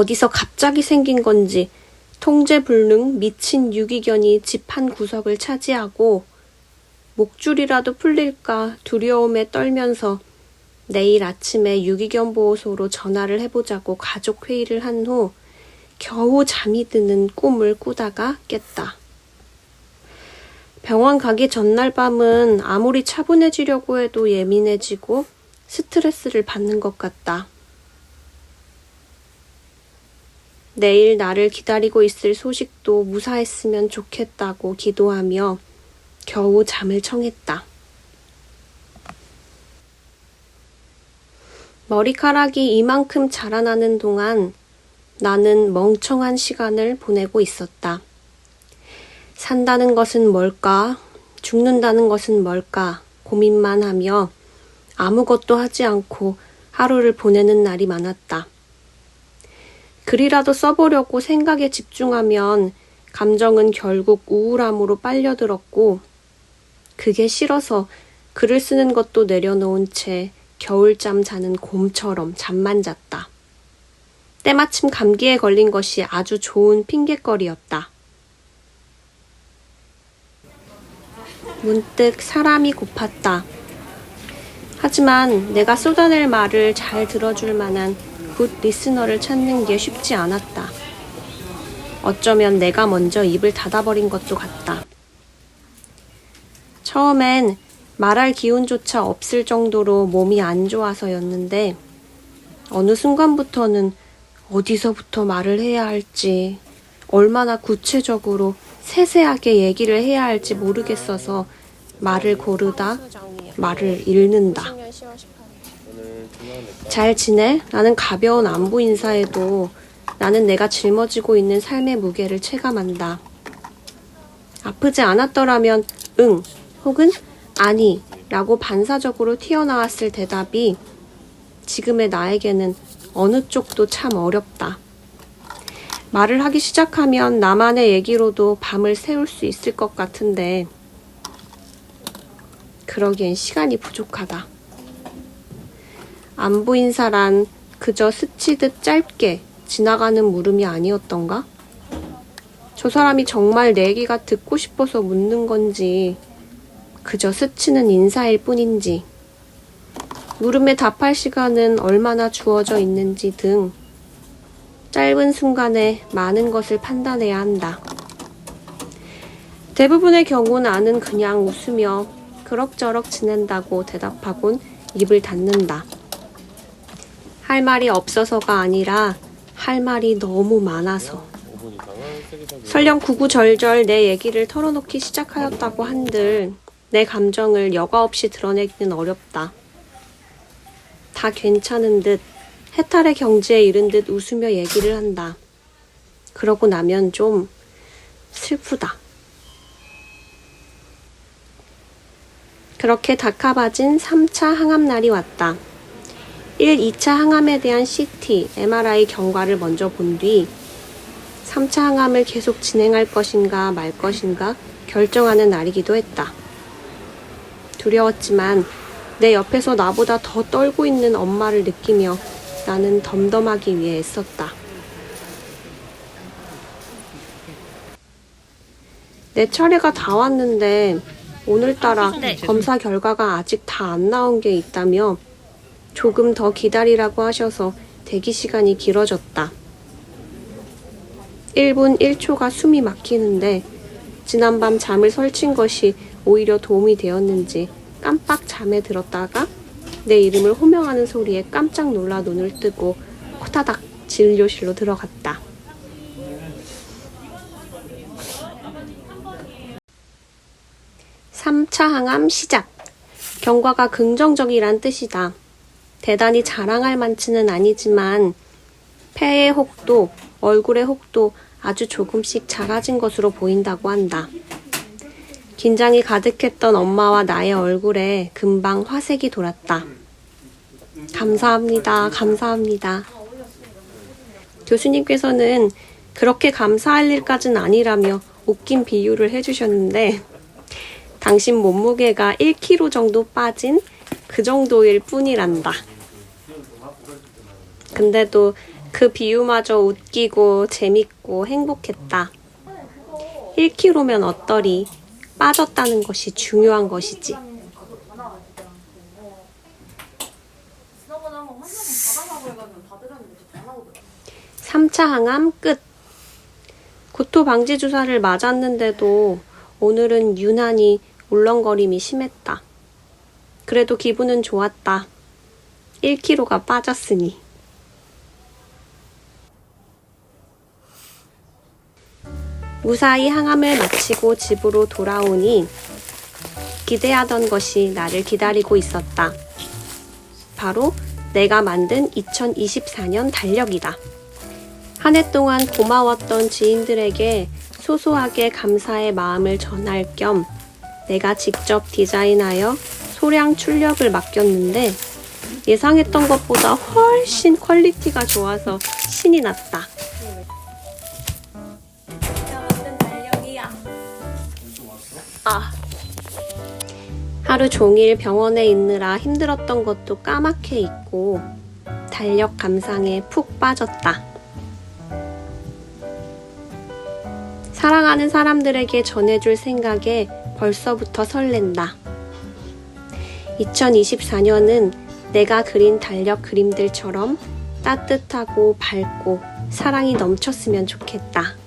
어디서 갑자기 생긴 건지 통제불능 미친 유기견이 집 한 구석을 차지하고 목줄이라도 풀릴까 두려움에 떨면서 내일 아침에 유기견 보호소로 전화를 해보자고 가족 회의를 한 후 겨우 잠이 드는 꿈을 꾸다가 깼다. 병원 가기 전날 밤은 아무리 차분해지려고 해도 예민해지고 스트레스를 받는 것 같다. 내일 나를 기다리고 있을 소식도 무사했으면 좋겠다고 기도하며 겨우 잠을 청했다. 머리카락이 이만큼 자라나는 동안 나는 멍청한 시간을 보내고 있었다. 산다는 것은 뭘까? 죽는다는 것은 뭘까? 고민만 하며 아무것도 하지 않고 하루를 보내는 날이 많았다. 글이라도 써보려고 생각에 집중하면 감정은 결국 우울함으로 빨려들었고, 그게 싫어서 글을 쓰는 것도 내려놓은 채 겨울잠 자는 곰처럼 잠만 잤다. 때마침 감기에 걸린 것이 아주 좋은 핑곗거리였다. 문득 사람이 고팠다. 하지만 내가 쏟아낼 말을 잘 들어줄 만한 굿 리스너를 찾는 게 쉽지 않았다. 어쩌면 내가 먼저 입을 닫아버린 것도 같다. 처음엔 말할 기운조차 없을 정도로 몸이 안 좋아서였는데, 어느 순간부터는 어디서부터 말을 해야 할지, 얼마나 구체적으로 세세하게 얘기를 해야 할지 모르겠어서 말을 고르다 말을 잃는다. 잘 지내? 라는 가벼운 안부 인사에도 나는 내가 짊어지고 있는 삶의 무게를 체감한다. 아프지 않았더라면 응 혹은 아니 라고 반사적으로 튀어나왔을 대답이 지금의 나에게는 어느 쪽도 참 어렵다. 말을 하기 시작하면 나만의 얘기로도 밤을 새울 수 있을 것 같은데 그러기엔 시간이 부족하다. 안부 인사란 그저 스치듯 짧게 지나가는 물음이 아니었던가? 저 사람이 정말 내 얘기가 듣고 싶어서 묻는 건지 그저 스치는 인사일 뿐인지 물음에 답할 시간은 얼마나 주어져 있는지 등 짧은 순간에 많은 것을 판단해야 한다. 대부분의 경우 나는 그냥 웃으며 그럭저럭 지낸다고 대답하곤 입을 닫는다. 할 말이 없어서가 아니라 할 말이 너무 많아서. 설령 구구절절 내 얘기를 털어놓기 시작하였다고 한들 내 감정을 여과 없이 드러내기는 어렵다. 다 괜찮은 듯 해탈의 경지에 이른 듯 웃으며 얘기를 한다. 그러고 나면 좀 슬프다. 그렇게 다카바진 3차 항암 날이 왔다. 1, 2차 항암에 대한 CT, MRI 경과를 먼저 본 뒤 3차 항암을 계속 진행할 것인가 말 것인가 결정하는 날이기도 했다. 두려웠지만 내 옆에서 나보다 더 떨고 있는 엄마를 느끼며 나는 덤덤하기 위해 애썼다. 내 차례가 다 왔는데 오늘따라 검사 결과가 아직 다 안 나온 게 있다며 조금 더 기다리라고 하셔서 대기 시간이 길어졌다. 1분 1초가 숨이 막히는데 지난밤 잠을 설친 것이 오히려 도움이 되었는지 깜빡 잠에 들었다가 내 이름을 호명하는 소리에 깜짝 놀라 눈을 뜨고 호다닥 진료실로 들어갔다. 삼차 항암 시작. 경과가 긍정적이란 뜻이다. 대단히 자랑할 만치는 아니지만 폐의 혹도, 얼굴의 혹도 아주 조금씩 작아진 것으로 보인다고 한다. 긴장이 가득했던 엄마와 나의 얼굴에 금방 화색이 돌았다. 감사합니다. 감사합니다. 교수님께서는 그렇게 감사할 일까진 아니라며 웃긴 비유를 해주셨는데, 당신 몸무게가 1kg 정도 빠진 그 정도일 뿐이란다. 근데도 그 비유마저 웃기고 재밌고 행복했다. 1kg면 어떠리 빠졌다는 것이 중요한 것이지. 지난번에 한번 환자분 받아가고 해가지고 다 드렸는데 안 하거든요. 3차 항암 끝. 구토 방지 주사를 맞았는데도 오늘은 유난히 울렁거림이 심했다. 그래도 기분은 좋았다. 1kg가 빠졌으니. 무사히 항암을 마치고 집으로 돌아오니 기대하던 것이 나를 기다리고 있었다. 바로 내가 만든 2024년 달력이다. 한 해 동안 고마웠던 지인들에게 소소하게 감사의 마음을 전할 겸 내가 직접 디자인하여 소량 출력을 맡겼는데 예상했던 것보다 훨씬 퀄리티가 좋아서 신이 났다. 아. 하루 종일 병원에 있느라 힘들었던 것도 까맣게 잊고 달력 감상에 푹 빠졌다. 사랑하는 사람들에게 전해줄 생각에 벌써부터 설렌다. 2024년은 내가 그린 달력 그림들처럼 따뜻하고 밝고 사랑이 넘쳤으면 좋겠다.